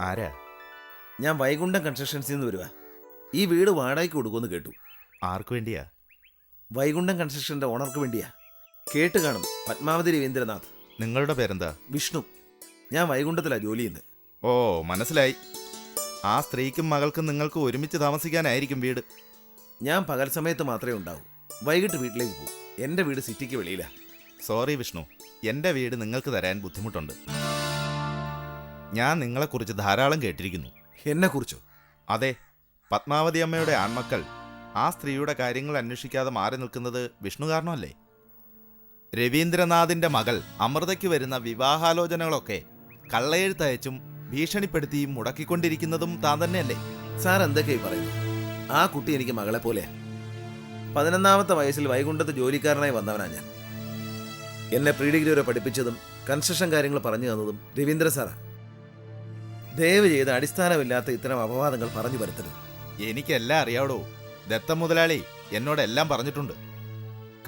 ആരാ? ഞാൻ വൈകുണ്ഠം കൺസ്ട്രക്ഷൻസിൽ നിന്ന് വരുവാ. ഈ വീട് വാടകയ്ക്ക് കൊടുക്കുമെന്ന് കേട്ടു. ആർക്കു വേണ്ടിയാ? വൈകുണ്ഠം കൺസ്ട്രക്ഷന്റെ ഓണർക്ക് വേണ്ടിയാ. കേട്ട് കാണും പത്മാവതി രവീന്ദ്രനാഥ്. നിങ്ങളുടെ പേരെന്താ? വിഷ്ണു. ഞാൻ വൈകുണ്ഠത്തിലാ ജോലി ചെയ്യുന്നത്. ഓ മനസ്സിലായി. ആ സ്ത്രീക്കും മകൾക്കും നിങ്ങൾക്ക് ഒരുമിച്ച് താമസിക്കാനായിരിക്കും വീട്. ഞാൻ പകൽ സമയത്ത് മാത്രമേ ഉണ്ടാവൂ. വൈകിട്ട് വീട്ടിലേക്ക് പോകും എന്റെ വീട് സിറ്റിക്ക് വെളിയിലാണ് സോറി വിഷ്ണു എന്റെ വീട് നിങ്ങൾക്ക് തരാൻ ബുദ്ധിമുട്ടുണ്ട്. ഞാൻ നിങ്ങളെക്കുറിച്ച് ധാരാളം കേട്ടിരിക്കുന്നു. എന്നെ എന്നെക്കുറിച്ചോ? അതെ പത്മാവതി അമ്മയുടെ ആൺമക്കൾ ആ സ്ത്രീയുടെ കാര്യങ്ങൾ അന്വേഷിക്കാതെ മാറി നിൽക്കുന്നത് വിഷ്ണു കാരണമല്ലേ രവീന്ദ്രനാഥിന്റെ മകൾ അമൃതയ്ക്ക് വരുന്ന വിവാഹാലോചനകളൊക്കെ കള്ളയെഴുത്തയച്ചും ഭീഷണിപ്പെടുത്തിയും മുടക്കിക്കൊണ്ടിരിക്കുന്നതും താൻ തന്നെയല്ലേ? സാർ എന്തൊക്കെയായി പറയുന്നു? ആ കുട്ടി എനിക്ക് മകളെ പോലെ പതിനൊന്നാമത്തെ വയസ്സിൽ വൈകുണ്ഠത്ത് ജോലിക്കാരനായി വന്നവനാണ് ഞാൻ. എന്നെ പ്രീ ഡിഗ്രി വരെ പഠിപ്പിച്ചതും കൺസ്ട്രക്ഷൻ കാര്യങ്ങൾ പറഞ്ഞു തന്നതും രവീന്ദ്ര സാറാ. ദയവ് ചെയ്ത് അടിസ്ഥാനമില്ലാത്ത ഇത്തരം അപവാദങ്ങൾ പറഞ്ഞു വരുത്തരുത് എനിക്കെല്ലാം അറിയാവടോ. ദത്ത മുതലാളി എന്നോട് എല്ലാം പറഞ്ഞിട്ടുണ്ട്.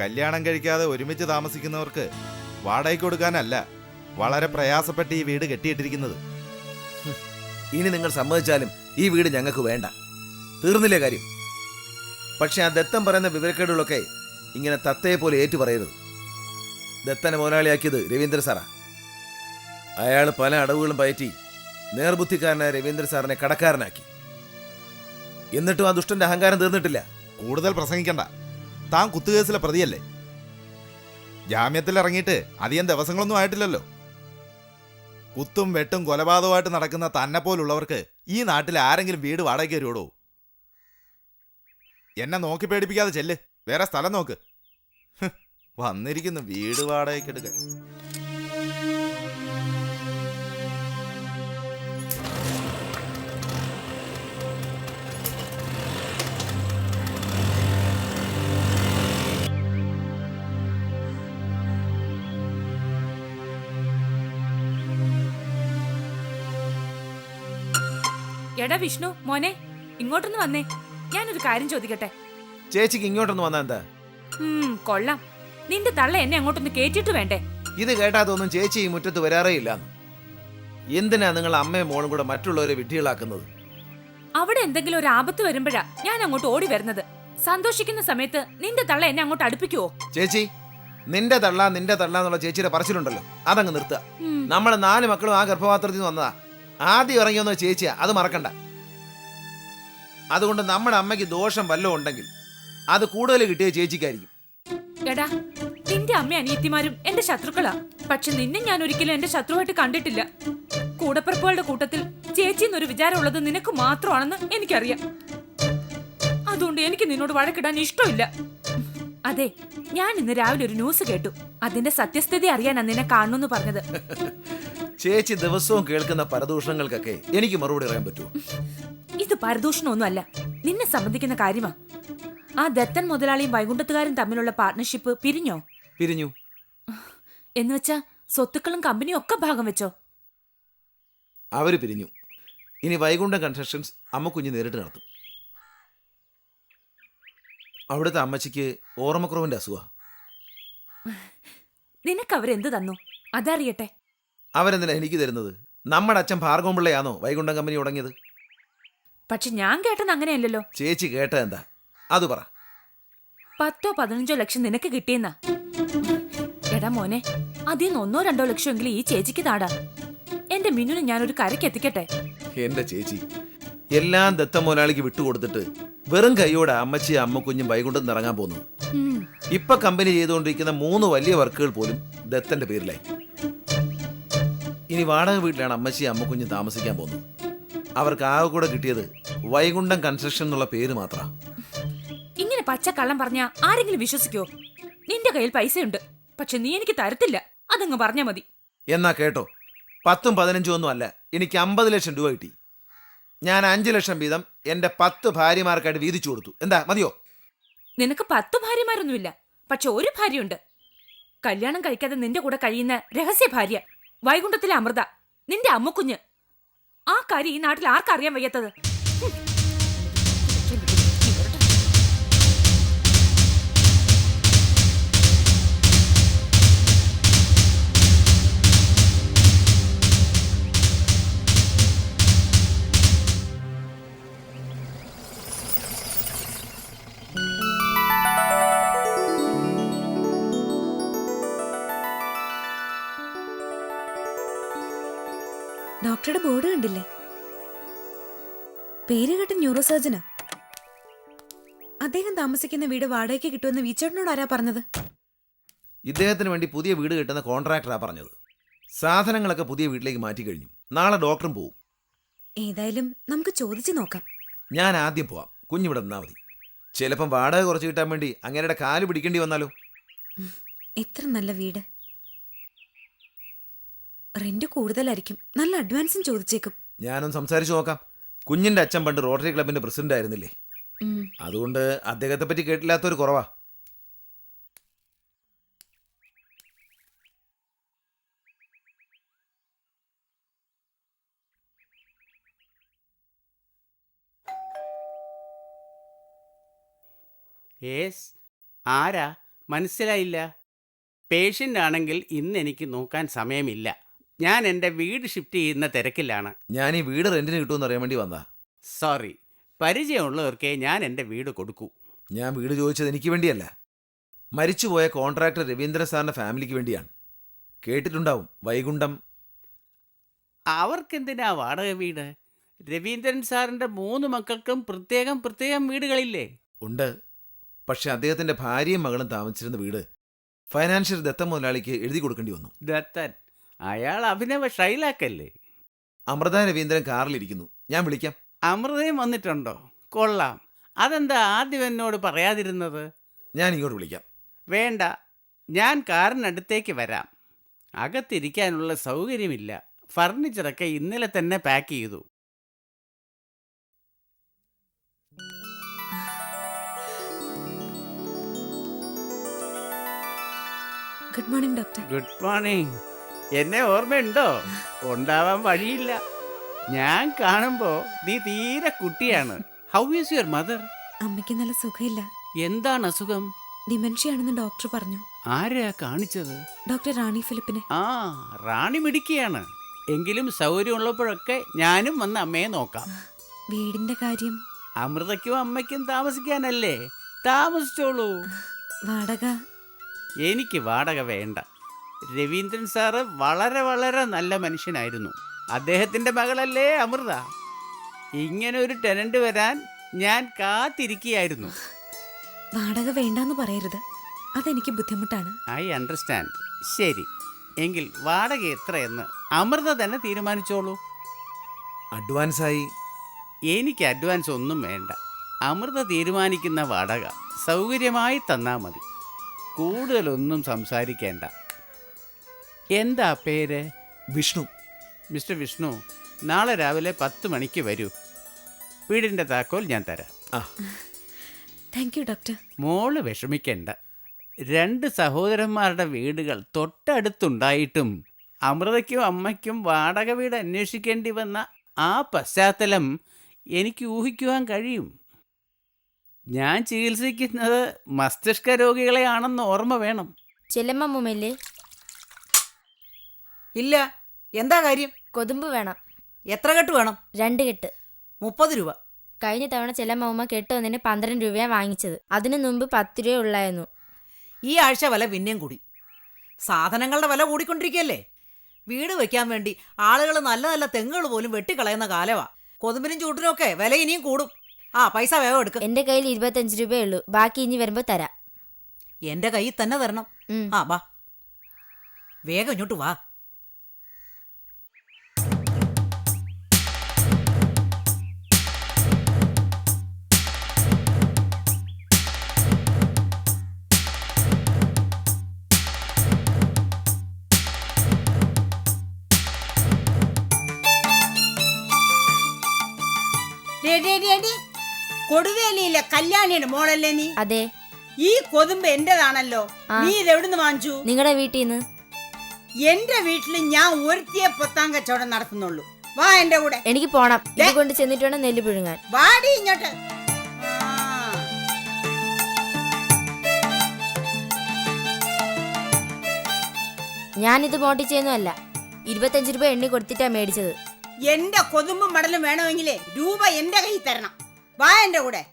കല്യാണം കഴിക്കാതെ ഒരുമിച്ച് താമസിക്കുന്നവർക്ക് വാടകയ്ക്ക് കൊടുക്കാനല്ല വളരെ പ്രയാസപ്പെട്ട് ഈ വീട് കെട്ടിയിട്ടിരിക്കുന്നത്. ഇനി നിങ്ങൾ സമ്മതിച്ചാലും ഈ വീട് ഞങ്ങൾക്ക് വേണ്ട. തീർന്നില്ലേ കാര്യം? പക്ഷെ ആ ദത്തം പറയുന്ന വിവരക്കേടുകളൊക്കെ ഇങ്ങനെ തത്തയെ പോലെ ഏറ്റു പറയരുത്. ദത്തനെ മുതലാളിയാക്കിയത് രവീന്ദ്ര സാറാ. അയാൾ പല അടവുകളും പയറ്റി നേർബുദ്ധിക്കാരനായ രവീന്ദ്ര സാറിനെ കടക്കാരനാക്കി. എന്നിട്ടും ആ ദുഷ്ടന്റെ അഹങ്കാരം തീർന്നിട്ടില്ല. കൂടുതൽ പ്രസംഗിക്കണ്ട. താൻ കുത്തുകേസിലെ പ്രതിയല്ലേ? ജാമ്യത്തിൽ ഇറങ്ങിയിട്ട് അധികം ദിവസങ്ങളൊന്നും ആയിട്ടില്ലല്ലോ. കുത്തും വെട്ടും കൊലപാതകമായിട്ട് നടക്കുന്ന തന്നെ പോലുള്ളവർക്ക് ഈ നാട്ടിൽ ആരെങ്കിലും വീട് വാടകയ്ക്ക് തരുവോടോ? എന്നെ നോക്കി പേടിപ്പിക്കാതെ ചെല്ല്. വേറെ സ്ഥലം നോക്ക്. വന്നിരിക്കുന്നു വീട് വാടകയ്ക്ക് എടാ വിഷ്ണു മോനെ ഇങ്ങോട്ടൊന്ന് വന്നേ. ഞാനൊരു കാര്യം ചോദിക്കട്ടെ? ചേച്ചിക്ക് ഇങ്ങോട്ടൊന്ന് വന്നാ എന്താ? ഉം കൊള്ളാം. നിന്റെ തള്ള എന്നെ അങ്ങോട്ടൊന്ന് കേറ്റിട്ട് വേണ്ടേ? ഇത് കേട്ടാതൊന്നും ചേച്ചി ഈ മുറ്റത്ത് വരാറേ ഇല്ല എന്തിനാ നിങ്ങൾ അമ്മയും മോളും കൂടെ മറ്റുള്ളവരെ വിഡ്ഢികളാക്കുന്നത്? അവിടെ എന്തെങ്കിലും ഒരു ആപത്ത് വരുമ്പോഴാ ഞാൻ അങ്ങോട്ട് ഓടി വരുന്നത്. സന്തോഷിക്കുന്ന സമയത്ത് നിന്റെ തള്ള എന്നെ അങ്ങോട്ട് അടുപ്പിക്കുവോ? ചേച്ചി നിന്റെ തള്ള നിന്റെ തള്ള എന്നുള്ള ചേച്ചിയുടെ പറച്ചിലുണ്ടല്ലോ. അതങ്ങ് നിർത്തുക. ഉം, നമ്മളെ നാല് മക്കളും ആ ഗർഭപാത്രത്തിൽ നിന്ന് വന്നതാ. ആദ്യം ഇറങ്ങിയൊന്ന് ചേച്ചിയാ അത് മറക്കണ്ട. അതുകൊണ്ട് നമ്മുടെ അമ്മയ്ക്ക് ദോഷം വല്ലതും ഉണ്ടെങ്കിൽ അത് കൂടുതൽ കിട്ടിയ ചേച്ചിക്കായിരിക്കും. എടാ നിന്റെ അമ്മ അനിയത്തിമാരും എന്റെ ശത്രുക്കളാ. പക്ഷെ നിന്നെ ഞാൻ ഒരിക്കലും എന്റെ ശത്രുവായിട്ട് കണ്ടിട്ടില്ല. കൂടപ്പിറപ്പുകളുടെ കൂട്ടത്തിൽ ചേച്ചി എന്നൊരു വിചാരമുള്ളത് നിനക്ക് മാത്രമാണെന്ന് എനിക്കറിയാം. അതുകൊണ്ട് എനിക്ക് നിന്നോട് വഴക്കിടാൻ ഇഷ്ടമില്ല. അതെ ഞാൻ ഇന്ന് രാവിലെ ഒരു ന്യൂസ് കേട്ടു. അതിന്റെ സത്യസ്ഥിതി അറിയാനാ നിന്നെ കാണുന്നു പറഞ്ഞത്. ചേച്ചി ദിവസവും കേൾക്കുന്ന പരദൂഷണങ്ങൾക്കൊക്കെ എനിക്ക് മറുപടി പറയാൻ പറ്റൂ. ഇത് പരദൂഷണമൊന്നുമല്ല. നിന്നെ സംബന്ധിക്കുന്ന കാര്യമാ. ആ ദത്തൻ മുതലാളിയും വൈകുണ്ഠത്തുകാരും തമ്മിലുള്ള പാർട്ട്ണർഷിപ്പ് പിരിഞ്ഞോ? പിരിഞ്ഞു. എന്നുവെച്ചാ സ്വത്തുക്കളും കമ്പനിയും ഒക്കെ ഭാഗം വെച്ചോ? അവർ പിരിഞ്ഞു. ഇനി വൈകുണ്ഠം കൺസ്ട്രക്ഷൻസ് അമ്മ കുഞ്ഞ് നേരിട്ട് നടത്തും. അവിടുത്തെ അമ്മച്ചിക്ക് ഓർമ്മക്കുറവിന്റെ അസുഖ. നിനക്ക് അവരെന്ത് തന്നു? അതറിയട്ടെ. അവരെന്തിനാ എനിക്ക് തരുന്നത്? നമ്മുടെ അച്ഛൻ ഭാർഗവപിള്ളയാണോ വൈകുണ്ഠം കമ്പനി തുടങ്ങിയത്? പക്ഷെ ഞാൻ കേട്ടത് അങ്ങനെയല്ലല്ലോ. ചേച്ചി കേട്ട എന്താ? അത് പറ. പത്തോ പതിനഞ്ചോ ലക്ഷം നിനക്ക് കിട്ടിയെന്നാ? എടാ മോനെ അതിൽ നിന്ന് ഒന്നോ രണ്ടോ ലക്ഷം എങ്കിലും ഈ ചേച്ചിക്ക് താടാ. എന്റെ മിന്നുനെ ഞാനൊരു കരയ്ക്ക് എത്തിക്കട്ടെ? എന്റെ ചേച്ചി എല്ലാം ദത്ത മുതലാളിക്ക് വിട്ടുകൊടുത്തിട്ട് വെറും കൈയോടെ അമ്മച്ചി അമ്മക്കുഞ്ഞും വൈകുണ്ഠം ഇറങ്ങാൻ പോകുന്നു. ഉം, ഇപ്പൊ കമ്പനി ചെയ്തുകൊണ്ടിരിക്കുന്ന മൂന്ന് വലിയ വർക്കുകൾ പോലും ദത്തന്റെ പേരിലായി. ഇനി വാടക വീട്ടിലാണ് അമ്മച്ചി അമ്മക്കുഞ്ഞ് താമസിക്കാൻ പോകുന്നത്. അവർക്ക് ആകെ കൂടെ കിട്ടിയത് വൈകുണ്ഠം കൺസ്ട്രക്ഷൻ എന്നുള്ള പേര് മാത്രം. ഇങ്ങനെ പച്ച കള്ളം പറഞ്ഞാ ആരെങ്കിലും വിശ്വസിക്കോ? നിന്റെ കയ്യിൽ പൈസയുണ്ട്. പക്ഷെ നീ എനിക്ക് തരത്തില്ല. അതങ്ങ് പറഞ്ഞാ മതി. എന്നാ കേട്ടോ. പത്തും പതിനഞ്ചും ഒന്നും അല്ല. എനിക്ക് അമ്പത് ലക്ഷം രൂപ കിട്ടി. ഞാൻ അഞ്ച് ലക്ഷം വീതം എന്റെ പത്ത് ഭാര്യമാർക്കായിട്ട് വീതിച്ചു കൊടുത്തു. എന്താ മതിയോ? നിനക്ക് പത്ത് ഭാര്യമാരൊന്നുമില്ല. പക്ഷെ ഒരു ഭാര്യയുണ്ട്. കല്യാണം കഴിക്കാതെ നിന്റെ കൂടെ കഴിയുന്ന രഹസ്യ ഭാര്യ. വൈകുണ്ഠത്തിലെ അമൃത നിന്റെ അമ്മക്കുഞ്ഞ്. ആ കാര്യം ഈ നാട്ടിൽ ആർക്കറിയാൻ വയ്യാത്തത്? പേര് കേട്ട ന്യൂറോ സർജനാ അദ്ദേഹം താമസിക്കുന്ന വീട് വാടകയ്ക്ക് കിട്ടുമെന്ന് വീച്ചേട്ടനോട് ആരാ പറഞ്ഞത്? ഇദ്ദേഹത്തിന് വേണ്ടി പുതിയ വീട് കിട്ടുന്ന കോൺട്രാക്ടറാ പറഞ്ഞത്. സാധനങ്ങളൊക്കെ പുതിയ വീട്ടിലേക്ക് മാറ്റി കഴിഞ്ഞു. നാളെ ഡോക്ടറും പോവും. ഏതായാലും നമുക്ക് ചോദിച്ചു നോക്കാം. ഞാൻ ആദ്യം പോവാം. കുഞ്ഞിവിടെ നിന്നാ മതി. ചിലപ്പം വാടക കുറച്ച് കിട്ടാൻ വേണ്ടി അങ്ങനെയുടെ കാൽ പിടിക്കേണ്ടി വന്നാലോ? എത്ര നല്ല വീട്. റെന്റ് കൂടുതലായിരിക്കും. നല്ല അഡ്വാൻസും ചോദിച്ചേക്കും. ഞാനൊന്ന് സംസാരിച്ചു നോക്കാം. കുഞ്ഞിന്റെ അച്ഛൻ പണ്ട് റോട്ടറി ക്ലബിന്റെ പ്രസിഡന്റ് ആയിരുന്നില്ലേ? ഉം. അതുകൊണ്ട് അദ്ദേഹത്തെ പറ്റി കേട്ടില്ലാത്തൊരു കുറവാ. ഏസ് ആരാ? മനസ്സിലായില്ല. പേഷ്യന്റ് ആണെങ്കിൽ ഇന്ന് എനിക്ക് നോക്കാൻ സമയമില്ല. ഞാൻ എന്റെ വീട് ഷിഫ്റ്റ് ചെയ്യുന്ന തിരക്കിലാണ്. ഞാൻ ഈ വീട് റെന്റിന് കിട്ടുമെന്ന് അറിയാൻ വേണ്ടി വന്നാ സോറി പരിചയമുള്ളവർക്കേ ഞാൻ എന്റെ വീട് കൊടുക്കൂ. ഞാൻ വീട് ചോദിച്ചത് എനിക്ക് വേണ്ടിയല്ല. മരിച്ചുപോയ കോൺട്രാക്ടർ രവീന്ദ്രൻ സാറിന്റെ ഫാമിലിക്ക് വേണ്ടിയാണ്. കേട്ടിട്ടുണ്ടാവും വൈകുണ്ഠം. അവർക്കെന്തിനാ വാടക വീട്? രവീന്ദ്രൻ സാറിന്റെ മൂന്ന് മക്കൾക്കും പ്രത്യേകം പ്രത്യേകം വീടുകളില്ലേ? ഉണ്ട്. പക്ഷെ അദ്ദേഹത്തിന്റെ ഭാര്യയും മകളും താമസിച്ചിരുന്ന വീട് ഫൈനാൻഷ്യൽ ദത്ത മുതലാളിക്ക് എഴുതി കൊടുക്കേണ്ടി വന്നു. ദത്തൻ. അയാൾ അഭിനവ ഷൈലാക്കല്ലേ? അമൃത രവീന്ദ്രൻ കാറിലിരിക്കുന്നു. ഞാൻ വിളിക്കാം. അമൃതയും വന്നിട്ടുണ്ടോ? കൊള്ളാം. അതെന്താ ആദ്യം എന്നോട് പറയാതിരുന്നത്? ഞാൻ ഇങ്ങോട്ട് വിളിക്കാം. വേണ്ട. ഞാൻ കാറിനടുത്തേക്ക് വരാം. അകത്തിരിക്കാനുള്ള സൗകര്യമില്ല. ഫർണിച്ചറൊക്കെ ഇന്നലെ തന്നെ പാക്ക് ചെയ്തു. Good morning doctor. Good morning. എന്നെ ഓർമ്മയുണ്ടോ? ഉണ്ടാവാൻ വഴിയില്ല. ഞാൻ കാണുമ്പോ നീ തീരെ കുട്ടിയാണ്. ഹൗ ഈസ് യുവർ മദർ അമ്മയ്ക്ക് നല്ല സുഖമില്ല. എന്താണ് അസുഖം? ഡിമെൻഷ്യ ആണെന്ന് ഡോക്ടർ പറഞ്ഞു. ആരെയാ കാണിച്ചത്? ഡോക്ടർ റാണി ഫിലിപ്പിനെ. ആ റാണി മിടിക്കുകയാണ് എങ്കിലും സൗകര്യമുള്ളപ്പോഴൊക്കെ ഞാനും വന്ന് അമ്മയെ നോക്കാം. വീടിന്റെ കാര്യം. അമൃതയ്ക്കും അമ്മയ്ക്കും താമസിക്കാനല്ലേ? താമസിച്ചോളൂ. വാടക. എനിക്ക് വാടക വേണ്ട. രവീന്ദ്രൻ സാറ് വളരെ വളരെ നല്ല മനുഷ്യനായിരുന്നു. അദ്ദേഹത്തിന്റെ മകളല്ലേ അമൃത? ഇങ്ങനെ ഒരു ടെനന്റ് വരാൻ ഞാൻ കാത്തിരിക്കുകയായിരുന്നു. വാടക വേണ്ടെന്ന് പറയരുത്. അതെനിക്ക് ബുദ്ധിമുട്ടാണ്. ഐ അണ്ടർസ്റ്റാൻഡ് ശരി. എങ്കിൽ വാടക എത്രയെന്ന് അമൃത തന്നെ തീരുമാനിച്ചോളൂ. അഡ്വാൻസായി. എനിക്ക് അഡ്വാൻസ് ഒന്നും വേണ്ട. അമൃത തീരുമാനിക്കുന്ന വാടക സൗകര്യമായി തന്നാൽ മതി. കൂടുതലൊന്നും സംസാരിക്കേണ്ട. എന്താ പേര്? വിഷ്ണു. മിസ്റ്റർ വിഷ്ണു നാളെ രാവിലെ പത്ത് മണിക്ക് വരൂ. വീടിന്റെ താക്കോൽ ഞാൻ തരാം. ആ. താങ്ക് യു ഡോക്ടർ മോൾ വിഷമിക്കണ്ട. രണ്ട് സഹോദരന്മാരുടെ വീടുകൾ തൊട്ടടുത്തുണ്ടായിട്ടും അമൃതയ്ക്കും അമ്മയ്ക്കും വാടക വീട് അന്വേഷിക്കേണ്ടി വന്ന ആ പശ്ചാത്തലം എനിക്ക് ഊഹിക്കുവാൻ കഴിയും. ഞാൻ ചികിത്സിക്കുന്നത് മസ്തിഷ്ക രോഗികളെയാണെന്ന് ഓർമ്മ വേണം. ചെല്ലമ്മൂമ്മയില്ലേ ഇല്ല. എന്താ കാര്യം? കൊതുമ്പ് വേണം. എത്ര കെട്ട് വേണം? രണ്ട് കെട്ട്. മുപ്പത് രൂപ. കഴിഞ്ഞ തവണ ചെല്ലമ്മൂമ്മ കെട്ട് ഒന്നിന് പന്ത്രണ്ട് രൂപയാണ് വാങ്ങിച്ചത്. അതിനു മുമ്പ് പത്ത് രൂപ ഉള്ളായിരുന്നു. ഈ ആഴ്ച വില പിന്നെയും കൂടി. സാധനങ്ങളുടെ വില കൂടിക്കൊണ്ടിരിക്കുകയല്ലേ വീട് വെക്കാൻ വേണ്ടി ആളുകൾ നല്ല നല്ല തെങ്ങുകൾ പോലും വെട്ടിക്കളയുന്ന കാലവാ. കൊതുമ്പിനും ചൂട്ടിനും ഒക്കെ വില ഇനിയും കൂടും. ആ പൈസ വേഗം എടുക്കും. എന്റെ കയ്യിൽ ഇരുപത്തഞ്ച് രൂപയേ ഉള്ളൂ. ബാക്കി ഇനി വരുമ്പോ തരാം. എന്റെ കയ്യിൽ തന്നെ തരണം. ആ വാ. വേഗം ഇങ്ങോട്ട് വാ. കൊടുവേലിയിലെ കല്യാണിയുടെ മോളല്ലേ നീ? അതെ. ഈ കൊതുമ്പ് എന്റേതാണല്ലോ. നീ ഇതെവിടുന്ന് വാങ്ങിച്ചു? നിങ്ങളുടെ വീട്ടിൽ നിന്ന് എന്റെ വീട്ടിൽ ഞാൻ ഒരുത്തിയെ പൊത്താൻ കച്ചവടം നടത്തുന്നുള്ളൂ. വാ എന്റെ കൂടെ. എനിക്ക് പോണം. ഇത്. കൊണ്ട് ചെന്നിട്ട് വേണം നെല്ല് പിഴുങ്ങാൻ. വാടി ഇങ്ങോട്ട്. ഞാനിത് ഞാനിത് മോട്ടിച്ചൊന്നുമല്ല ഇരുപത്തഞ്ച് രൂപ എണ്ണി കൊടുത്തിട്ടാ മേടിച്ചത്. എന്റെ കൊതുമ്പും മടലും വേണമെങ്കിലേ രൂപ എന്റെ കയ്യിൽ തരണം. വാ എന്റെ കൂടെ.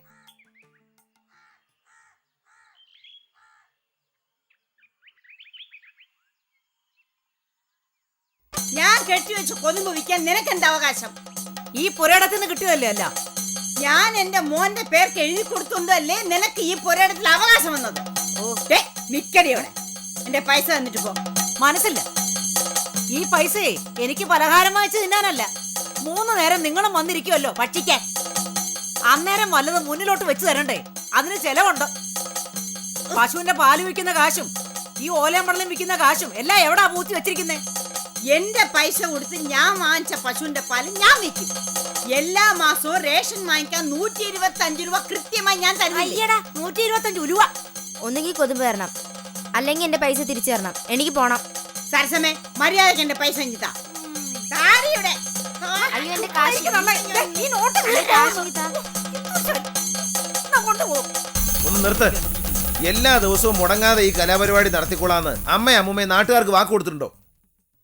ഞാൻ കെട്ടിവെച്ച് കൊതുമ്പ് വിൽക്കാൻ നിനക്കെന്താ അവകാശം? ഈ പുരയിടത്തിൽ നിന്ന് കിട്ടിയതല്ലേ അല്ല? ഞാൻ എന്റെ മോന്റെ പേർക്ക് എഴുതി കൊടുത്തോണ്ടല്ലേ നിനക്ക് ഈ പുരയിടത്തിൽ അവകാശം വന്നത്. ഓ ദേ, നിക്കടി അവിടെ എന്റെ പൈസ തന്നിട്ട് പോ. മനസ്സില്ല? ഈ പൈസയെ എനിക്ക് പലഹാരം വാങ്ങിച്ചു തിന്നാനല്ല. മൂന്ന് നേരം നിങ്ങളും വന്നിരിക്കുമല്ലോ ഭക്ഷിക്കാൻ. അന്നേരം വല്ലത് മുന്നിലോട്ട് വെച്ച് തരണ്ടേ? അതിന് ചെലവുണ്ട്. പശുവിന്റെ പാൽ വിൽക്കുന്ന കാശും ഈ ഓലയമ്പടലും വിൽക്കുന്ന കാശും എല്ലാം എവിടാ പൂത്തി വെച്ചിരിക്കുന്നേ? എന്റെ പൈസ കൊടുത്ത് ഞാൻ വാങ്ങിച്ച പശുവിന്റെ പാൽ ഞാൻ വിൽക്കും. എല്ലാ മാസവും റേഷൻ വാങ്ങിക്കാൻ നൂറ്റി ഇരുപത്തി അഞ്ച് രൂപ കൃത്യമായി ഞാൻ തരുന്നില്ലേ? അയ്യടാ നൂറ്റി ഇരുപത്തഞ്ച് ഉലുവ ഒന്നുകിൽ കൊതുമ്പ് തരണം അല്ലെങ്കിൽ എന്റെ പൈസ തിരിച്ചു തരണം. എനിക്ക് പോണം. സരസമേ മര്യാദയ്ക്ക് എന്റെ പൈസ ഇങ്ങിത്താ താരിയുടെ അയ്യോ എന്റെ കാശ് എനിക്ക് നന്നായി. ദേ, ഈ നോട്ട് എന്റെ വീട്ടിൽ കാശ് പോകുന്നു. ഇതാ. ഞാൻ കൊണ്ടുപോകും ഒന്ന് നിർത്ത്. എല്ലാ ദിവസവും മുടങ്ങാതെ ഈ കലാപരിപാടി നടത്തിക്കൊള്ളാന്ന് അമ്മയും അമ്മൂമ്മയും നാട്ടുകാർക്ക് വാക്ക് കൊടുത്തിട്ടുണ്ടോ?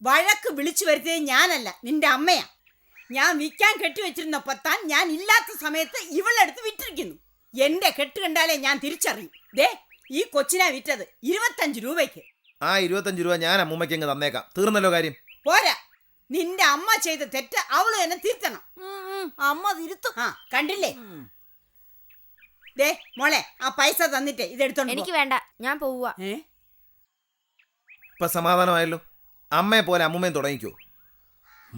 വഴക്ക് വിളിച്ചു വരുത്തിയത് ഞാനല്ല നിന്റെ അമ്മയാ. ഞാൻ വിൽക്കാൻ കെട്ടിവെച്ചിരുന്ന താൻ ഞാൻ ഇല്ലാത്ത സമയത്ത് ഇവളെടുത്ത് വിറ്റിരിക്കുന്നു. എന്റെ കെട്ട് കണ്ടാലേ ഞാൻ തിരിച്ചറിയും. ദേ ഈ കൊച്ചിനാ വിറ്റത് ഇരുപത്തഞ്ച് രൂപയ്ക്ക്. ആ ഇരുപത്തഞ്ച് രൂപ ഞാൻ അമ്മൂമ്മയ്ക്ക് അങ്ങ് തന്നേക്കാം. തീർന്നല്ലോ കാര്യം. പോരാ. നിന്റെ അമ്മ ചെയ്ത തെറ്റ് അവൾ തന്നെ തിരുത്തണം. അമ്മ തിരുത്തും. ആ കണ്ടില്ലേ? ദേ മോളെ ആ പൈസ തന്നിട്ട് ഇതെടുത്തോണ്ട്. എനിക്ക് വേണ്ട ഞാൻ പോവുക ഇപ്പൊ സമാധാനമായല്ലോ? അമ്മയെ പോലെ അമ്മൂമ്മയും തുടങ്ങിക്കോ.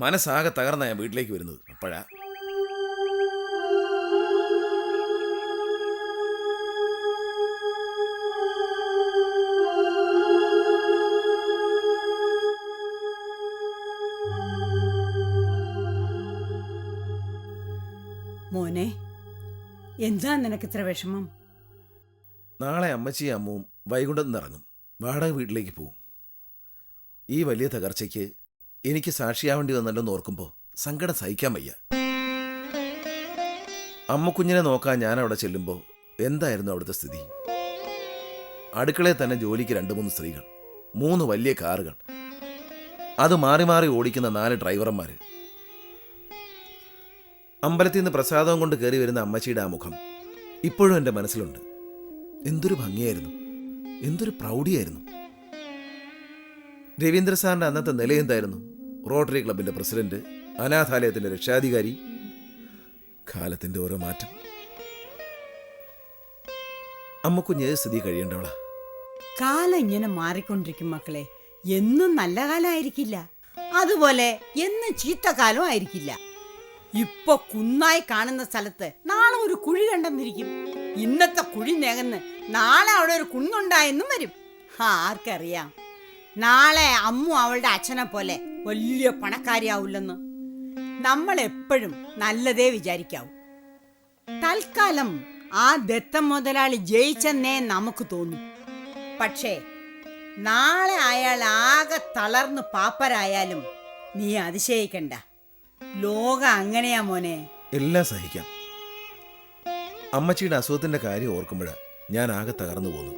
മനസ്സാകെ തകർന്ന ഞാൻ വീട്ടിലേക്ക് വരുന്നത് അപ്പോഴാ. എന്താ നിനക്ക് ഇത്ര വിഷമം? നാളെ അമ്മച്ചിയും അമ്മവും നിന്ന് ഇറങ്ങും വാടക വീട്ടിലേക്ക് പോവും. ഈ വലിയ തകർച്ചയ്ക്ക് എനിക്ക് സാക്ഷിയാവേണ്ടി വന്നല്ലോ ഓർക്കുമ്പോൾ സങ്കടം സഹിക്കാൻ വയ്യ. അമ്മക്കുഞ്ഞിനെ നോക്കാൻ ഞാൻ അവിടെ ചെല്ലുമ്പോൾ എന്തായിരുന്നു അവിടുത്തെ സ്ഥിതി? അടുക്കളയിൽ തന്നെ ജോലിക്ക് രണ്ട് മൂന്ന് സ്ത്രീകൾ മൂന്ന് വലിയ കാറുകൾ. അത് മാറി മാറി ഓടിക്കുന്ന നാല് ഡ്രൈവർമാർ അമ്പലത്തിൽ നിന്ന് പ്രസാദവും കൊണ്ട് കയറി വരുന്ന അമ്മച്ചിയുടെ ആ മുഖം ഇപ്പോഴും എന്റെ മനസ്സിലുണ്ട്. എന്തൊരു ഭംഗിയായിരുന്നു. എന്തൊരു പ്രൗഢിയായിരുന്നു. രവീന്ദ്ര സാറിന്റെ അന്നത്തെ നില എന്തായിരുന്നു? റോട്ടറി ക്ലബിന്റെ പ്രസിഡന്റ് അനാഥാലയത്തിന്റെ രക്ഷാധികാരി കാലത്തിന്റെ ഓരോ മാറ്റം. അമ്മക്കുഞ്ഞ് സ്ഥിതി കഴിയേണ്ടവളാ. കാലം ഇങ്ങനെ മാറിക്കൊണ്ടിരിക്കും മക്കളെ. എന്നും നല്ല കാലമായിരിക്കില്ല. അതുപോലെ എന്നും ചീത്തക്കാലം ആയിരിക്കില്ല ഇപ്പൊ കുന്നായി കാണുന്ന സ്ഥലത്ത് നാളെ ഒരു കുഴി കണ്ടെന്നിരിക്കും. ഇന്നത്തെ കുഴി നേകന്ന് നാളെ അവിടെ ഒരു കുന്നുണ്ടായെന്നും വരും. ആർക്കറിയാം. നാളെ അമ്മു അവളുടെ അച്ഛനെ പോലെ വലിയ പണക്കാരിയാവില്ലെന്ന്. നമ്മൾ എപ്പോഴും നല്ലതേ വിചാരിക്കാവൂ. തൽക്കാലം ആ ദത്തം മുതലാളി ജയിച്ചെന്നേ നമുക്ക് തോന്നും. പക്ഷേ നാളെ അയാൾ ആകെ തളർന്ന് പാപ്പരായാലും നീ അതിശയിക്കണ്ട. ലോകം അങ്ങനെയാ മോനെ. എല്ലാം സഹിക്കാം. അമ്മച്ചിയുടെ അസുഖത്തിന്റെ കാര്യം ഓർക്കുമ്പോഴാ ഞാൻ ആകെ തകർന്നു പോന്നു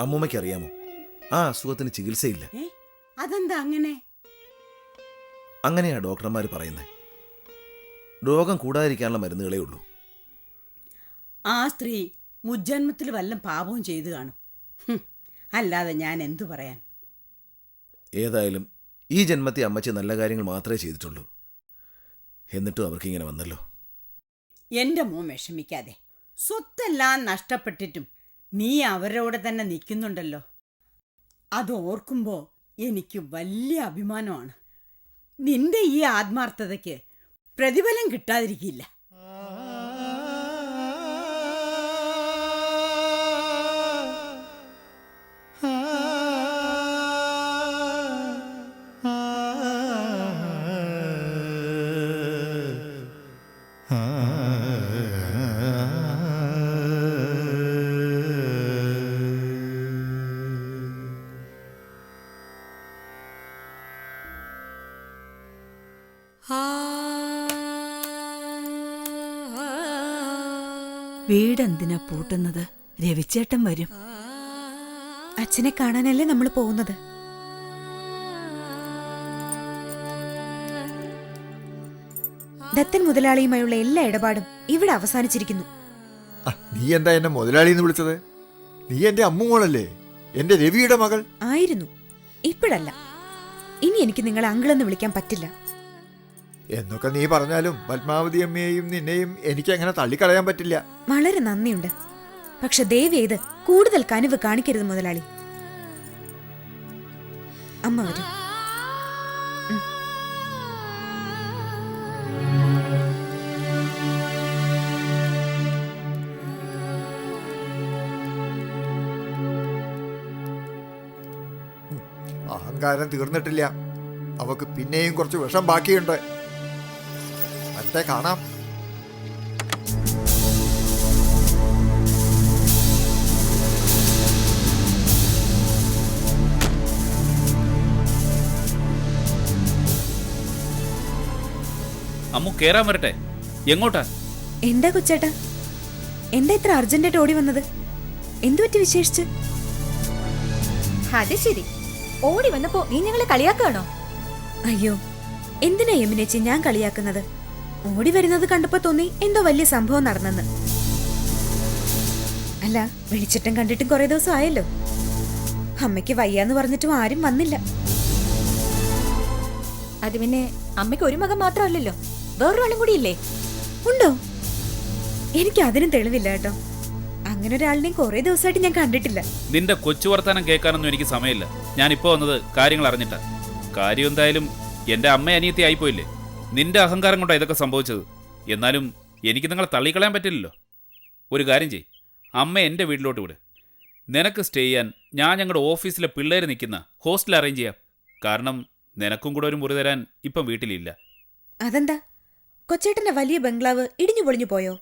അമ്മൂമ്മയ്ക്കറിയാമോ? ആ അസുഖത്തിന് ചികിത്സയില്ല. അതെന്താ അങ്ങനെ? അങ്ങനെയാ ഡോക്ടർമാർ പറയുന്നത് രോഗം കൂടാതിരിക്കാനുള്ള മരുന്നുകളേ ഉള്ളൂ. ആ സ്ത്രീ മുജ്ജന്മത്തിൽ വല്ല പാപവും ചെയ്തു കാണും. അല്ലാതെ ഞാൻ എന്തു പറയാൻ? ഏതായാലും ഈ ജന്മത്തെ അമ്മച്ചി നല്ല കാര്യങ്ങൾ മാത്രമേ ചെയ്തിട്ടുള്ളൂ. എന്നിട്ടും അവർക്കിങ്ങനെ വന്നല്ലോ. എന്റെ മോൻ വിഷമിക്കാതെ. സ്വത്തെല്ലാം നഷ്ടപ്പെട്ടിട്ടും നീ അവരോട് തന്നെ നിൽക്കുന്നുണ്ടല്ലോ. അത് ഓർക്കുമ്പോൾ എനിക്ക് വലിയ അഭിമാനമാണ്. നിന്റെ ഈ ആത്മാർത്ഥതയ്ക്ക് പ്രതിഫലം കിട്ടാതിരിക്കില്ല. വീടെന്തിനാ പൂട്ടുന്നത്? രവിച്ചേട്ടൻ വരും. അച്ഛനെ കാണാനല്ലേ നമ്മൾ പോകുന്നത്? ദത്തൻ മുതലാളിയുമായുള്ള എല്ലാ ഇടപാടും ഇവിടെ അവസാനിച്ചിരിക്കുന്നു. നീ എന്താ എന്നെ മുതലാളി എന്ന് വിളിച്ചത്? നീ എന്റെ അമ്മുമോളല്ലേ? എന്റെ രവിയുടെ മകൾ? ആയിരുന്നു. ഇപ്പോഴല്ല. ഇനി എനിക്ക് നിങ്ങളെ അങ്കിളെന്ന് വിളിക്കാൻ പറ്റില്ല. എന്നൊക്കെ നീ പറഞ്ഞാലും പത്മാവതി അമ്മയെയും നിന്നെയും എനിക്ക് അങ്ങനെ തള്ളിക്കളയാൻ പറ്റില്ല. വളരെ നന്ദിയുണ്ട്. പക്ഷെ ദേവി ഇത് കൂടുതൽ കനിവ് കാണിക്കരുത് മുതലാളി. അമ്മ വരും. അഹങ്കാരം തീർന്നിട്ടില്ല. അവക്ക് പിന്നെയും കുറച്ച് വിഷം ബാക്കിയുണ്ട്. അടുത്തേ കാണാം അമ്മു കേറാൻ വരട്ടെ. എങ്ങോട്ടാ? എന്താ കൊച്ചേട്ടാ? എന്താ ഇത്ര അർജന്റായിട്ട് ഓടി വന്നത്? എന്തു പറ്റി വിശേഷിച്ച്? അത് ശരി. ഓടി വന്നപ്പോ നീ ഞങ്ങളെ കളിയാക്കാണോ അയ്യോ എന്തിനാ യമുനേച്ചി ഞാൻ കളിയാക്കുന്നത്? ഓടി വരുന്നത് കണ്ടപ്പോ തോന്നി എന്തോ വലിയ സംഭവം നടന്നെന്ന്. അല്ല വിളിച്ചിട്ടും കണ്ടിട്ടും കുറെ ദിവസം ആയല്ലോ. അമ്മയ്ക്ക് വയ്യാന്ന് പറഞ്ഞിട്ടും ആരും വന്നില്ല. അത് പിന്നെ അമ്മയ്ക്ക് ഒരു മകൻ മാത്രമല്ലല്ലോ. വേറൊരാളും കൂടി ഇല്ലേ ഉണ്ടോ? എനിക്ക് അതിനും തെളിവില്ല കേട്ടോ. അങ്ങനെ ഒരാളിനെയും കുറെ ദിവസമായിട്ട് ഞാൻ കണ്ടിട്ടില്ല. നിന്റെ കൊച്ചു വർത്താനം കേൾക്കാനൊന്നും എനിക്ക് സമയമില്ല. ഞാൻ ഇപ്പോ വന്നത് കാര്യങ്ങൾ അറിഞ്ഞിട്ടാ. കാര്യം എന്തായാലും എന്റെ അമ്മ അനിയത്തി ആയിപ്പോയില്ലേ നിന്റെ അഹങ്കാരം കൊണ്ടാണ് ഇതൊക്കെ സംഭവിച്ചത്. എന്നാലും എനിക്ക് നിങ്ങളെ തള്ളിക്കളയാൻ പറ്റില്ലല്ലോ. ഒരു കാര്യം ചെയ് അമ്മ എന്റെ വീട്ടിലോട്ട് വിട്. നിനക്ക് സ്റ്റേ ചെയ്യാൻ ഞാൻ ഞങ്ങളുടെ ഓഫീസിലെ പിള്ളേർ നിൽക്കുന്ന ഹോസ്റ്റൽ അറേഞ്ച് ചെയ്യാം. കാരണം നിനക്കും കൂടെ ഒരു മുറി തരാൻ ഇപ്പം വീട്ടിലില്ല. അതെന്താ? കൊച്ചേട്ടന്റെ വലിയ ബംഗ്ലാവ് ഇടിഞ്ഞു പൊളിഞ്ഞു പോയോ?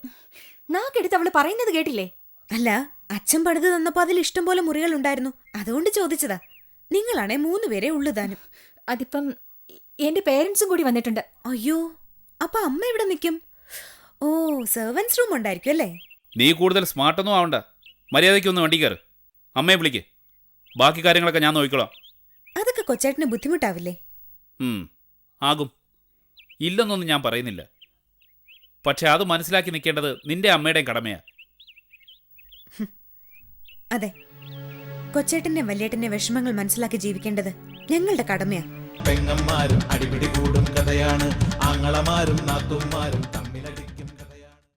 നാക്കെടുത്ത് അവൾ പറയുന്നത് കേട്ടില്ലേ? അല്ല അച്ഛൻ പണിത് തന്നപ്പോ അതിൽ ഇഷ്ടം പോലെ മുറികൾ ഉണ്ടായിരുന്നു. അതുകൊണ്ട് ചോദിച്ചതാ. നിങ്ങളാണേ മൂന്ന് പേരെ ഉള്ളുതാനും അതിപ്പം എന്റെ പേരൻസും കൂടി വന്നിട്ടുണ്ട്. അയ്യോ അപ്പൊ അമ്മ ഇവിടെ നിൽക്കും? ഓ സെർവൻസ് റൂം ഉണ്ടായിരിക്കും അല്ലേ? നീ കൂടുതൽ സ്മാർട്ടൊന്നും ആവണ്ട. മര്യാദയ്ക്ക് ഒന്ന് വണ്ടി കയറ്. അമ്മയെ വിളിക്ക്. ബാക്കി കാര്യങ്ങളൊക്കെ ഞാൻ നോക്കിക്കോളാം. അതൊക്കെ കൊച്ചേട്ടന് ബുദ്ധിമുട്ടാവില്ലേ? ആകും. ഇല്ലെന്നൊന്നും ഞാൻ പറയുന്നില്ല. പക്ഷെ അത് മനസ്സിലാക്കി നിൽക്കേണ്ടത് നിന്റെ അമ്മയുടെയും കടമയാ. അതെ. കൊച്ചേട്ടന്റെ വല്യേട്ടന്റെ വിഷമങ്ങൾ മനസ്സിലാക്കി ജീവിക്കേണ്ടത് ഞങ്ങളുടെ കടമയാ. പെങ്ങന്മാരും അടിപിടി കൂടും കഥയാണ്. ആങ്ങളമാരും നാത്തുമാരും തമ്മിലടി